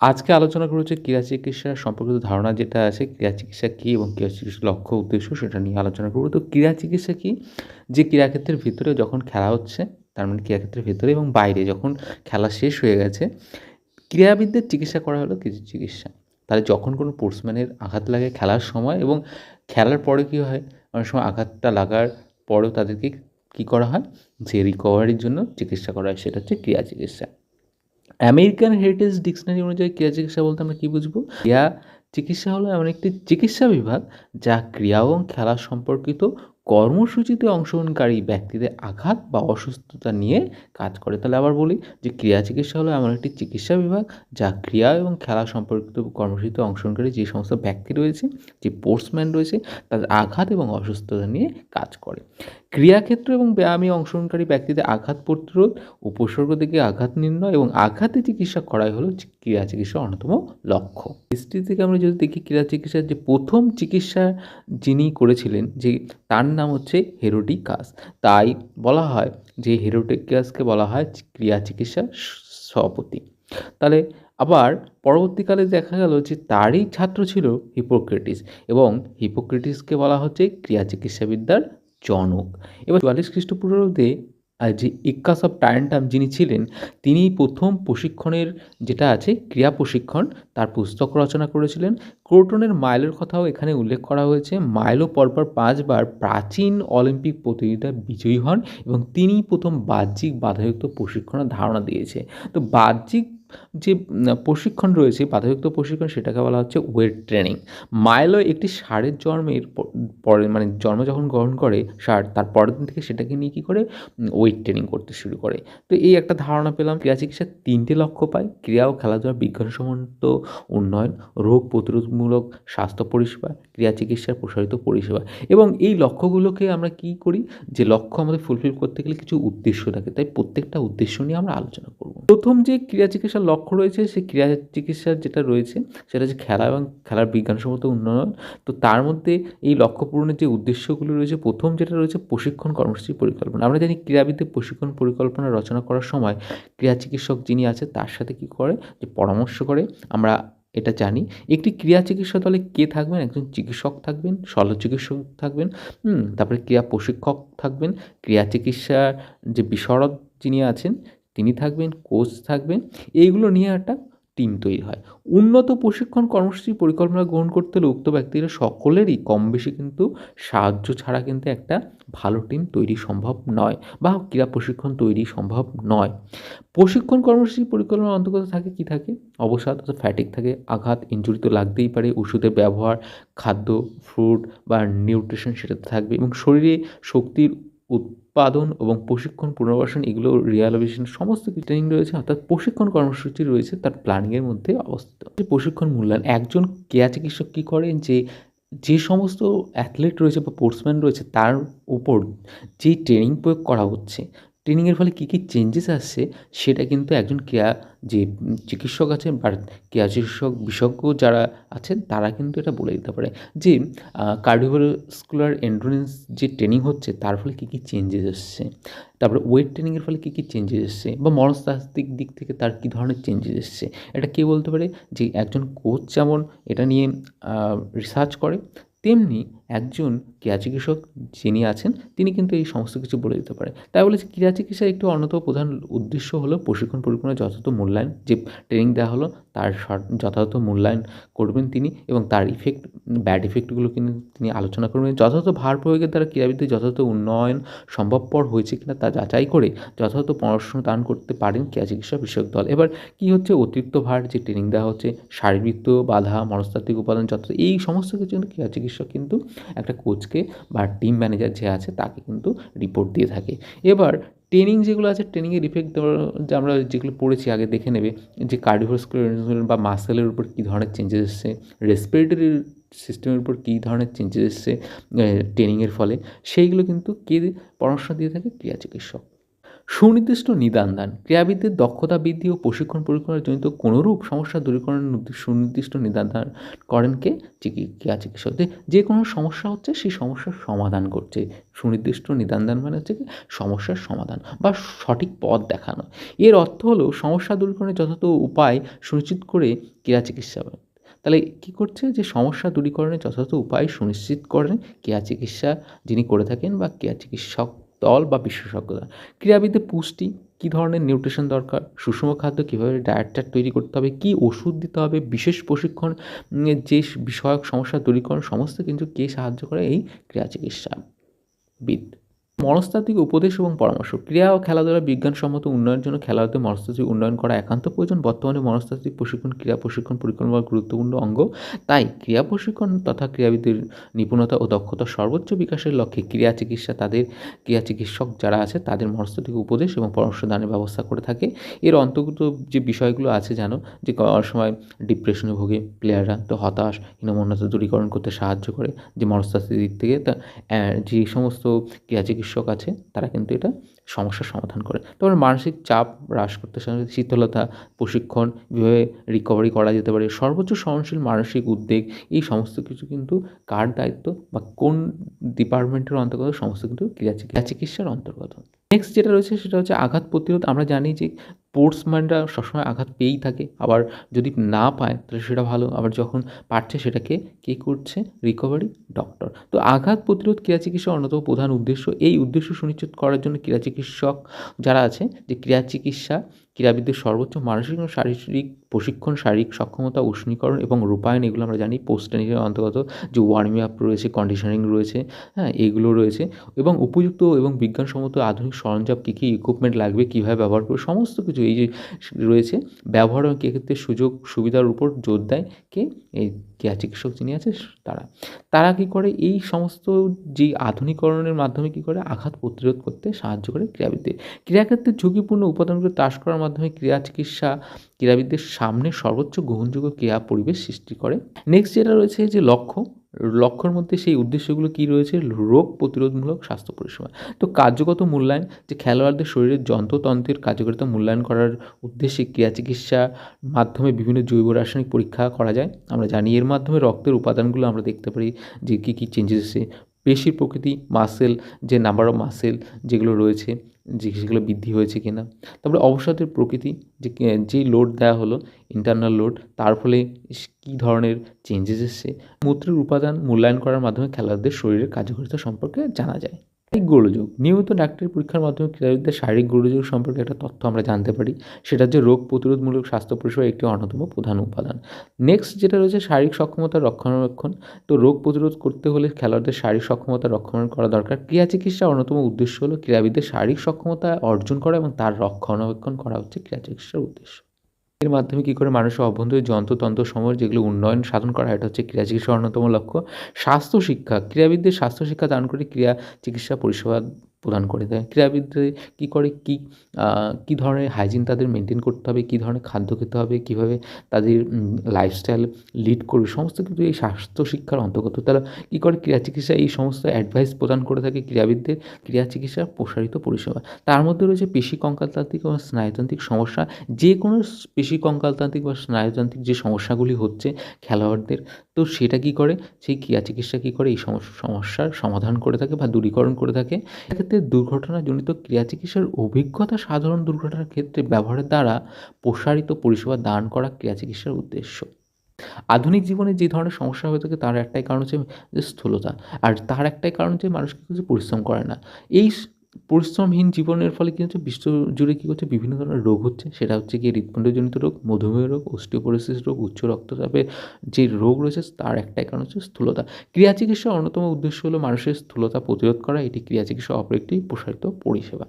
আজকে আলোচনা করেছে ক্রীড়া চিকিৎসা সম্পর্কিত ধারণা যেটা আছে, ক্রীড়া চিকিৎসা কী এবং ক্রীড়া চিকিৎসার লক্ষ্য, উদ্দেশ্য সেটা নিয়ে আলোচনা করব। তো ক্রীড়া চিকিৎসা কী? যে ক্রীড়াক্ষেত্রের ভিতরে যখন খেলা হচ্ছে, তার মানে ক্রীড়াক্ষেত্রের ভিতরে এবং বাইরে যখন খেলা শেষ হয়ে গেছে, ক্রীড়াবিদদের চিকিৎসা করা হলো কিছু চিকিৎসা। তাহলে যখন কোনো স্পোর্টসম্যানের আঘাত লাগে খেলার সময় এবং খেলার পরে কী হয়? অনেক সময় আঘাতটা লাগার পরেও তাদেরকে কী করা হয়? যে রিকভারির জন্য চিকিৎসা করা হয়, সেটা হচ্ছে ক্রিয়া চিকিৎসা। আমেরিকান হেরিটেজ ডিকশনারি অনুযায়ী ক্রিয়া চিকিৎসা বলতে আমরা কী বুঝব? ক্রিয়া চিকিৎসা হলো এমন একটি চিকিৎসা বিভাগ যা ক্রিয়া এবং খেলা সম্পর্কিত কর্মসূচিতে অংশগ্রহণকারী ব্যক্তিদের আঘাত বা অসুস্থতা নিয়ে কাজ করে। তাহলে আবার বলি যে ক্রিয়া চিকিৎসা হলো এমন একটি চিকিৎসা বিভাগ যা ক্রিয়া এবং খেলা সম্পর্কিত কর্মসূচিতে অংশগ্রহণকারী যে সমস্ত ব্যক্তি রয়েছে, যে স্পোর্টসম্যান রয়েছে, তাদের আঘাত এবং অসুস্থতা নিয়ে কাজ করে। ক্রিয়াক্ষেত্র এবং ব্যায়ামে অংশগ্রহণকারী ব্যক্তিদের আঘাত প্রতিরোধ, উপসর্গ থেকে আঘাত নির্ণয় এবং আঘাতে চিকিৎসা করাই হলো ক্রিয়া চিকিৎসার অন্যতম লক্ষ্য। হিস্ট্রি থেকে আমরা যদি দেখি ক্রিয়া চিকিৎসার যে প্রথম চিকিৎসা যিনি করেছিলেন, যে তার নাম হচ্ছে হেরোডিকাস। তাই বলা হয় যে হেরোডিকাসকে বলা হয় ক্রিয়া চিকিৎসা সভাপতি তাহলে আবার পরবর্তীকালে দেখা গেল যে তারই ছাত্র ছিল হিপোক্রেটিস এবং হিপোক্রেটিসকে বলা হচ্ছে ক্রিয়া চিকিৎসাবিদ্যার জনক। এবার চুয়াল্লিশ খ্রিস্টপূর্বাব্দে যে ইক্কাস অফ টায়ান্টাম যিনি ছিলেন তিনি প্রথম প্রশিক্ষণের যেটা আছে, ক্রিয়া প্রশিক্ষণ, তার পুস্তক রচনা করেছিলেন। ক্রোটনের মাইলের কথাও এখানে উল্লেখ করা হয়েছে। মাইলও পরপর পাঁচবার প্রাচীন অলিম্পিক প্রতিযোগিতা বিজয়ী হন এবং তিনি প্রথম বাহ্যিক বাধাযুক্ত প্রশিক্ষণের ধারণা দিয়েছে। তো বাহ্যিক যে প্রশিক্ষণ রয়েছে বাধাযুক্ত প্রশিক্ষণ, সেটাকে বলা হচ্ছে ওয়েট ট্রেনিং মাইলো একটি ষাঁড়ের জন্মের পরে মানে জন্ম যখন গ্রহণ করে ষাঁড় তার পরের দিন থেকে সেটাকে নিয়ে কী করে? ওয়েট ট্রেনিং করতে শুরু করে। তো এই একটা ধারণা পেলাম, ক্রিয়া চিকিৎসার তিনটে লক্ষ্য পায়, ক্রিয়া ও খেলাধুলা বিজ্ঞানসম্মত উন্নয়ন, রোগ প্রতিরোধমূলক স্বাস্থ্য পরিষেবা, ক্রিয়া চিকিৎসার প্রসারিত পরিষেবা। এবং এই লক্ষ্যগুলোকে আমরা কী করি? যে লক্ষ্য আমাদের ফুলফিল করতে গেলে কিছু উদ্দেশ্য থাকে, তাই প্রত্যেকটা উদ্দেশ্য নিয়ে আমরা আলোচনা করব। প্রথম যে ক্রিয়া চিকিৎসার লক্ষ্য রয়েছে সেই ক্রীড়া চিকিৎসার যেটা রয়েছে, সেটা হচ্ছে খেলা এবং খেলার বিজ্ঞানসম্মত উন্নয়ন। তো তার মধ্যে এই লক্ষ্য পূরণের যে উদ্দেশ্যগুলো রয়েছে, প্রথম যেটা রয়েছে প্রশিক্ষণ কর্মসূচি পরিকল্পনা। আমরা জানি ক্রীড়াবিদদের প্রশিক্ষণ পরিকল্পনা রচনা করার সময় ক্রীড়া চিকিৎসক যিনি আছে তার সাথে কী করে? যে পরামর্শ করে। আমরা এটা জানি। একটি ক্রিয়া চিকিৎসা দলে কে থাকবেন? একজন চিকিৎসক থাকবেন শল্য চিকিৎসক থাকবেন তারপরে ক্রিয়া প্রশিক্ষক থাকবেন। ক্রিয়া চিকিৎসার যে বিশরদ যিনি আছেন তিনি থাকবেন কোচ থাকবেন, এইগুলো নিয়ে একটা টিম তৈরি হয়। উন্নত প্রশিক্ষণ কর্মসূচি পরিকল্পনা গ্রহণ করতে হলে উক্ত ব্যক্তিরা সকলেরই কম বেশি কিন্তু সাহায্য ছাড়া কিন্তু একটা ভালো টিম তৈরি সম্ভব নয় বা ক্রীড়া প্রশিক্ষণ তৈরি সম্ভব নয়। প্রশিক্ষণ কর্মসূচি পরিকল্পনার অন্তর্গত থাকে কি থাকে? অবসাদ অর্থাৎ ফ্যাটিক থাকে, আঘাত ইঞ্জুরি তো লাগতেই পারে, ওষুধের ব্যবহার, খাদ্য ফ্রুট বা নিউট্রিশন সেটাতে থাকবে এবং শরীরে শক্তির উৎপাদন এবং প্রশিক্ষণ, পুনর্বাসন এগুলো রিয়ালোভেশন সমস্ত কিছু ট্রেনিং রয়েছে, অর্থাৎ প্রশিক্ষণ কর্মসূচি রয়েছে তার প্ল্যানিংয়ের মধ্যে অবস্থিত। যে প্রশিক্ষণ মূল্যায়ন, একজন কেয়া চিকিৎসক কী করেন যে যে সমস্ত অ্যাথলেট রয়েছে বা স্পোর্টসম্যান রয়েছে তার উপর যে ট্রেনিং প্রয়োগ করা হচ্ছে ট্রেনিংয়ের ফলে কী কী চেঞ্জেস আসছে, সেটা কিন্তু একজন কেয়া, যে চিকিৎসক আছেন বা কেয়া চিকিৎসক, বিশেষজ্ঞ যারা আছেন, তারা কিন্তু এটা বলে দিতে পারে। যে কার্ডিওভাস্কুলার এন্ডুরেন্স যে ট্রেনিং হচ্ছে, তার ফলে কী কী চেঞ্জেস এসছে তারপরে ওয়েট ট্রেনিংয়ের ফলে কী কী চেঞ্জেস এসছে বা মনস্তাত্ত্বিক দিক থেকে তার কী ধরনের চেঞ্জেস এসছে এটা কে বলতে পারে? যে একজন কোচ যেমন এটা নিয়ে রিসার্চ করে, তেমনি একজন ক্রিয়া চিকিৎসক যিনি আছেন, তিনি কিন্তু এই সমস্ত কিছু বলে দিতে পারে। তাই বলে ক্রিয়া চিকিৎসার একটি অন্যতম প্রধান উদ্দেশ্য হলো প্রশিক্ষণ পরিপূর্ণের যথাযথ মূল্যায়ন, যে ট্রেনিং দেওয়া হলো তার যথাযথ মূল্যায়ন করবেন তিনি এবং তার ইফেক্ট ব্যাড ইফেক্টগুলো কিন্তু তিনি আলোচনা করবেন। যথাযথ ভার প্রয়োগের দ্বারা ক্রীড়াবিদদের যথাযথ উন্নয়ন সম্ভবপর হয়েছে কিনা তা যাচাই করে যথাযথ পরামর্শ দান করতে পারেন ক্রিয়া চিকিৎসা বিষয়ক দল। এবার কী হচ্ছে? অতিরিক্ত ভার, যে ট্রেনিং দেওয়া হচ্ছে শারীরবৃত্ত বাধা, মনস্তাত্ত্বিক উপাদান যত এই সমস্ত কিছু কিন্তু ক্রিয়া চিকিৎসক কিন্তু একটা কোচকে বা টিম ম্যানেজার যে আছে তাকে কিন্তু রিপোর্ট দিয়ে থাকে। এবার ট্রেনিং যেগুলো আছে ট্রেনিংয়ের ইফেক্ট যে আমরা যেগুলো পড়েছি আগে দেখে নেবে, যে কার্ডিওভাস্কুলার বা মাসেলের উপর কী ধরনের চেঞ্জেস এসছে রেসপিরেটরি সিস্টেমের উপর কী ধরনের চেঞ্জেস এসছে ট্রেনিংয়ের ফলে, সেইগুলো কিন্তু কে পরামর্শ দিয়ে থাকে ক্রিয়া চিকিৎসক। সুনির্দিষ্ট নিদান দান। ক্রীড়াবিদদের দক্ষতা বৃদ্ধি ও প্রশিক্ষণ পরিকল্পনার জনিত কোনোরূপ সমস্যা দূরীকরণের নির্দি- সুনির্দিষ্ট নিদান দান করেন কে? চিকি- ক্রীড়া চিকিৎসক যে- কোনো সমস্যা হচ্ছে সেই সমস্যার সমাধান করছে। সুনির্দিষ্ট নিদান দান মানে হচ্ছে কি? সমস্যার সমাধান বা সঠিক পথ দেখানো। এর অর্থ হলো সমস্যা দূরীকরণের যথাযথ উপায় সুনিশ্চিত করে ক্রীড়া চিকিৎসা তাহলে কী করছে? যে সমস্যা দূরীকরণের যথাযথ উপায় সুনিশ্চিত করেন ক্রিয়া চিকিৎসা যিনি করে থাকেন বা ক্রিয়া চিকিৎসক দল বা বিশেষজ্ঞরা। ক্রীড়াবিদদের পুষ্টি, কী ধরনের নিউট্রিশন দরকার, সুষম খাদ্য কীভাবে ডায়েট চার্ট তৈরি করতে হবে, কী ওষুধ দিতে হবে, বিশেষ প্রশিক্ষণ যে বিষয়ক সমস্যা দূরীকরণ, সমস্ত কিন্তু কে সাহায্য করে এই ক্রিয়া চিকিৎসাবিদ মনস্তাত্ত্বিক উপদেশ এবং পরামর্শ। ক্রীড়া ও খেলাধুলা বিজ্ঞানসম্মত উন্নয়নের জন্য খেলাধুলাতে মনস্তাত্ত্বিক উন্নয়ন করা একান্ত প্রয়োজন। বর্তমানে মনস্তাত্ত্বিক প্রশিক্ষণ ক্রীড়া প্রশিক্ষণ পরিকল্পনা গুরুত্বপূর্ণ অঙ্গ। তাই ক্রীড়া প্রশিক্ষণ তথা ক্রীড়াবিদের নিপুণতা ও দক্ষতা সর্বোচ্চ বিকাশের লক্ষ্যে ক্রীড়া চিকিৎসা তাদের ক্রীড়া চিকিৎসক যারা আছে তাদের মনস্তাত্ত্বিক উপদেশ এবং পরামর্শ দানের ব্যবস্থা করে থাকে। এর অন্তর্গত যে বিষয়গুলো আছে জানো যে অনেক সময় ডিপ্রেশনে ভোগে প্লেয়াররা তো হতাশ, হীনমন্যতা দূরীকরণ করতে সাহায্য করে যে মনস্তাত্ত্বিক দিক থেকে তা যে সমস্ত ক্রিয়া চিকিৎসক আছে, তারা কিন্তু এটা সমস্যার সমাধান করে। তারপরে মানসিক চাপ হ্রাস করতে সাহায্য শীতলতা, প্রশিক্ষণ কীভাবে রিকভারি করা যেতে পারে, সর্বোচ্চ সহনশীল মানসিক উদ্বেগ, এই সমস্ত কিছু কিন্তু কার দায়িত্ব বা কোন ডিপার্টমেন্টের অন্তর্গত সমস্ত কিন্তু ক্রিয়া চিকিৎসার অন্তর্গত। নেক্সট যেটা রয়েছে সেটা হচ্ছে আঘাত প্রতিরোধ। আমরা জানি যে স্পোর্টসম্যানরা সবসময় আঘাত পেয়েই থাকে। আবার যদি না পায়, তাহলে সেটা ভালো। আবার যখন পারছে, সেটাকে কে করছে? রিকভারি ডক্টর তো আঘাত প্রতিরোধ ক্রীড়া চিকিৎসা অন্যতম প্রধান উদ্দেশ্য। এই উদ্দেশ্য সুনিশ্চিত করার জন্য ক্রীড়া চিকিৎসক যারা আছে, যে ক্রীড়া চিকিৎসা ক্রীড়াবিদদের সর্বোচ্চ মানসিক ও শারীরিক প্রশিক্ষণ, শারীরিক সক্ষমতা, উষ্ণীকরণ এবং রূপায়ণ, এগুলো আমরা জানি। পোস্ট ট্রেনিংয়ের অন্তর্গত যে ওয়ার্মিং আপ রয়েছে কন্ডিশনিং রয়েছে হ্যাঁ এগুলো রয়েছে এবং উপযুক্ত এবং বিজ্ঞানসম্মত আধুনিক সরঞ্জাম কী কী ইকুইপমেন্ট লাগবে, কীভাবে ব্যবহার করবে, সমস্ত কিছু এই যে রয়েছে, ব্যবহার এবং ক্ষেত্রে সুযোগ সুবিধার উপর জোর দেয় কে? এই ক্রিয়া চিকিৎসক যিনি আছে তারা। তারা কী করে? এই সমস্ত যে আধুনিকরণের মাধ্যমে কী করে? আঘাত প্রতিরোধ করতে সাহায্য করে ক্রীড়াবিদদের। ক্রীড়াক্ষেত্রে ঝুঁকিপূর্ণ উপাদানগুলো হ্রাস করার মাধ্যমে ক্রীড়া চিকিৎসা, ক্রীড়াবিদদের সামনে সর্বোচ্চ গ্রহণযোগ্য ক্রিয়া পরিবেশ সৃষ্টি করে। নেক্সট যেটা রয়েছে যে লক্ষ্য, লক্ষ্যের মধ্যে সেই উদ্দেশ্যগুলো কী রয়েছে? রোগ প্রতিরোধমূলক স্বাস্থ্য পরিষেবা। তো কার্যগত মূল্যায়ন, যে খেলোয়াড়দের শরীরের যন্ত্রতন্ত্রের কার্যকারিতা মূল্যায়ন করার উদ্দেশ্যে ক্রিয়া চিকিৎসার মাধ্যমে বিভিন্ন জৈব রাসায়নিক পরীক্ষা করা যায়। আমরা জানি এর মাধ্যমে রক্তের উপাদানগুলো আমরা দেখতে পারি যে কী কী চেঞ্জেস এসে পেশির প্রকৃতি মাসেল যে নাম্বার অফ মাসেল যেগুলো রয়েছে যে সেগুলো বৃদ্ধি হয়েছে কি না তারপরে অবসাদের প্রকৃতি, যে যেই লোড দেওয়া হলো ইন্টারনাল লোড তার ফলে কী ধরনের চেঞ্জেস এসছে? মূত্রের উপাদান মূল্যায়ন করার মাধ্যমে খেলোয়াড়দের শরীরের কার্যকারিতা সম্পর্কে জানা যায়। শারীরিক গোলযোগ, নিয়মিত ডাক্তারি পরীক্ষার মাধ্যমে ক্রীড়াবিদদের শারীরিক গোলযোগ সম্পর্কে একটা তথ্য আমরা জানতে পারি। সেটা হচ্ছে রোগ প্রতিরোধমূলক স্বাস্থ্য পরিষেবার একটি অন্যতম প্রধান উপাদান। নেক্সট যেটা রয়েছে, শারীরিক সক্ষমতা রক্ষণাবেক্ষণ। তো রোগ প্রতিরোধ করতে হলে খেলোয়াড়দের শারীরিক সক্ষমতা রক্ষণ করা দরকার। ক্রিয়া চিকিৎসার অন্যতম উদ্দেশ্য হলো ক্রীড়াবিদদের শারীরিক সক্ষমতা অর্জন করা এবং তার রক্ষণাবেক্ষণ করা হচ্ছে ক্রিয়া চিকিৎসার উদ্দেশ্য। এর মাধ্যমে কী করে মানুষের অভ্যন্তরীণ যন্ত্রতন্ত্র সময় যেগুলো উন্নয়ন সাধন করা এটা হচ্ছে ক্রীড়া চিকিৎসার অন্যতম লক্ষ্য। স্বাস্থ্য শিক্ষা ক্রীড়াবিদদের স্বাস্থ্য শিক্ষা দান করে ক্রীড়া চিকিৎসা পরিষেবা প্রদান করে দেয়। ক্রীড়াবিদদের কী করে, কী কী ধরনের হাইজিন তাদের মেনটেন করতে হবে, কী ধরনের খাদ্য খেতে হবে, কীভাবে তাদের লাইফস্টাইল লিড করবে, সমস্ত কিছু এই স্বাস্থ্য শিক্ষার অন্তর্গত। তারা কী করে ক্রিয়া চিকিৎসা এই সমস্ত অ্যাডভাইস প্রদান করে থাকে ক্রীড়াবিদদের ক্রিয়া চিকিৎসার প্রসারিত পরিষেবা। তার মধ্যে রয়েছে পেশি কঙ্কালতান্ত্রিক এবং স্নায়ুতান্ত্রিক সমস্যা। যে কোনো পেশি কঙ্কালতান্ত্রিক বা স্নায়ুতান্ত্রিক যে সমস্যাগুলি হচ্ছে খেলোয়াড়দের, তো সেটা কী করে, সেই ক্রিয়া চিকিৎসা কী করে এই সমস্যা, সমস্যার সমাধান করে থাকে বা দূরীকরণ করে থাকে। এক্ষেত্রে দুর্ঘটনাজনিত ক্রিয়া চিকিৎসার অভিজ্ঞতা সাধারণ দুর্ঘটনার ক্ষেত্রে ব্যবহারের দ্বারা প্রসারিত পরিষেবা দান করা ক্রিয়া চিকিৎসার উদ্দেশ্য। আধুনিক জীবনে যে ধরনের সমস্যা হয়ে থাকে তার একটাই কারণ হচ্ছে যে স্থূলতা। আর তার একটাই কারণ হচ্ছে মানুষকে কিছু পরিশ্রম করে না। এই পরিশ্রমহীন জীবনের ফলে কী হচ্ছে? বিশ্ব জুড়ে কী হচ্ছে? বিভিন্ন ধরনের রোগ হচ্ছে। সেটা হচ্ছে কি হৃৎপিণ্ডজনিত রোগ, মধুমেহ রোগ অস্টিওপোরোসিস রোগ, উচ্চ রক্তচাপের যে রোগ রয়েছে, তার একটাই কারণ হচ্ছে স্থূলতা। ক্রিয়া চিকিৎসার অন্যতম উদ্দেশ্য হলো মানুষের স্থূলতা প্রতিরোধ করা। এটি ক্রিয়া চিকিৎসা অপর একটি প্রসারিত পরিষেবা।